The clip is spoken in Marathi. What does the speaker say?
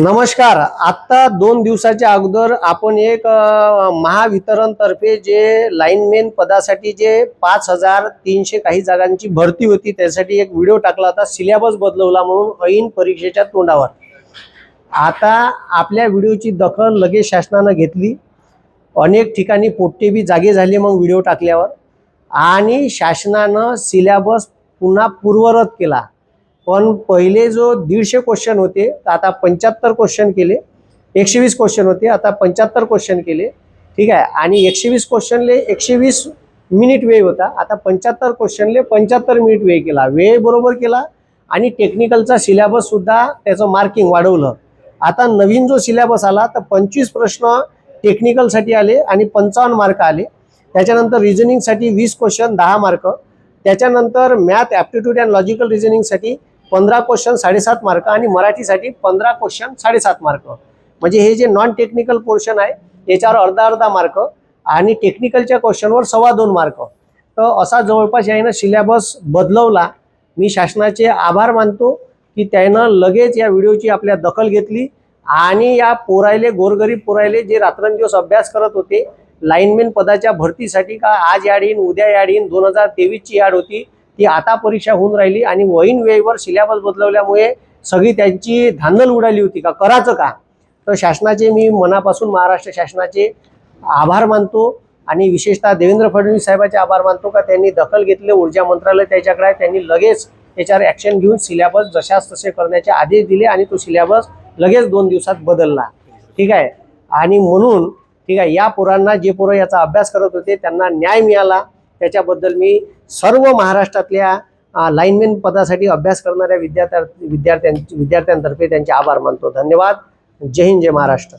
नमस्कार. आत्ता दोन दिवसाच्या अगोदर आपण एक महावितरण तर्फे जे लाईनमेन पदासाठी जे पाच हजार तीनशे काही जागांची भरती होती त्यासाठी एक व्हिडिओ टाकला होता सिलेबस बदलवला म्हणून ऐन परीक्षेच्या तोंडावर. आता आपल्या व्हिडिओची दखल लगेच शासनानं घेतली. अनेक ठिकाणी पोट्टे बी जागे झाले मग व्हिडिओ टाकल्यावर. आणि शासनानं सिलेबस पुन्हा पूर्वरत केला. पण पहिले जो दीडशे क्वेश्चन होते तर आता पंच्याहत्तर क्वेश्चन केले. एकशे वीस क्वेश्चन होते आता पंच्याहत्तर क्वेश्चन केले. ठीक आहे? आणि एकशे वीस क्वेश्चनले एकशे वीस मिनिट वेळ होता. आता पंच्याहत्तर क्वेश्चनले पंच्याहत्तर मिनिट वेळ केला. वेळ बरोबर केला. आणि टेक्निकलचा सिलेबस सुद्धा त्याचं मार्किंग वाढवलं. आता नवीन जो सिलेबस आला तर पंचवीस प्रश्न टेक्निकलसाठी आले आणि पंचावन्न मार्क आले. त्याच्यानंतर रिझनिंगसाठी वीस क्वेश्चन दहा मार्क त्याच्यानंतर मॅथ ॲप्टिट्यूड अँड लॉजिकल रिझनिंगसाठी पंधरा क्वेश्चन साडेसात मार्क आणि मराठीसाठी पंधरा क्वेश्चन साडेसात मार्क म्हणजे हे जे नॉन टेक्निकल पोर्शन आहे याच्यावर अर्धा अर्धा मार्क आणि टेक्निकलच्या क्वेश्चनवर सव्वा दोन मार्क तर असा जवळपास यानं सिलेबस बदलवला. मी शासनाचे आभार मानतो की त्यानं लगेच या व्हिडिओची आपल्या दखल घेतली आणि या पोरायले गोरगरीब पोरायले जे रात्रंदिवस अभ्यास करत होते लाईनमॅन पदाच्या भरतीसाठी का आज याड येईन उद्या याड येईन दोन हजार तेवीसची याड होती ती आता परीक्षा होऊन राहिली आणि वहीन वेळेवर सिलेबस बदलवल्यामुळे सगळी त्यांची धांदल उडाली होती का? करायचं का? तर शासनाचे मी मनापासून महाराष्ट्र शासनाचे आभार मानतो आणि विशेषतः देवेंद्र फडणवीस साहेबांचे आभार मानतो का? त्यांनी दखल घेतले ऊर्जा मंत्रालय त्याच्याकडे आहे त्यांनी लगेच त्याच्यावर ॲक्शन घेऊन सिलेबस जशास तसे करण्याचे आदेश दिले आणि तो सिलेबस लगेच दोन दिवसात बदलला. ठीक आहे? आणि म्हणून ठीक आहे या पोरांना जे पोरं याचा अभ्यास करत होते त्यांना न्याय मिळाला. त्याच्याबद्दल मी सर्व महाराष्ट्रातल्या लाईनमॅन पदासाठी अभ्यास करणाऱ्या विद्यार्थ्या विद्यार्थ्यां विद्यार्थ्यांतर्फे त्यांचे आभार मानतो. धन्यवाद. जय हिंद जय महाराष्ट्र.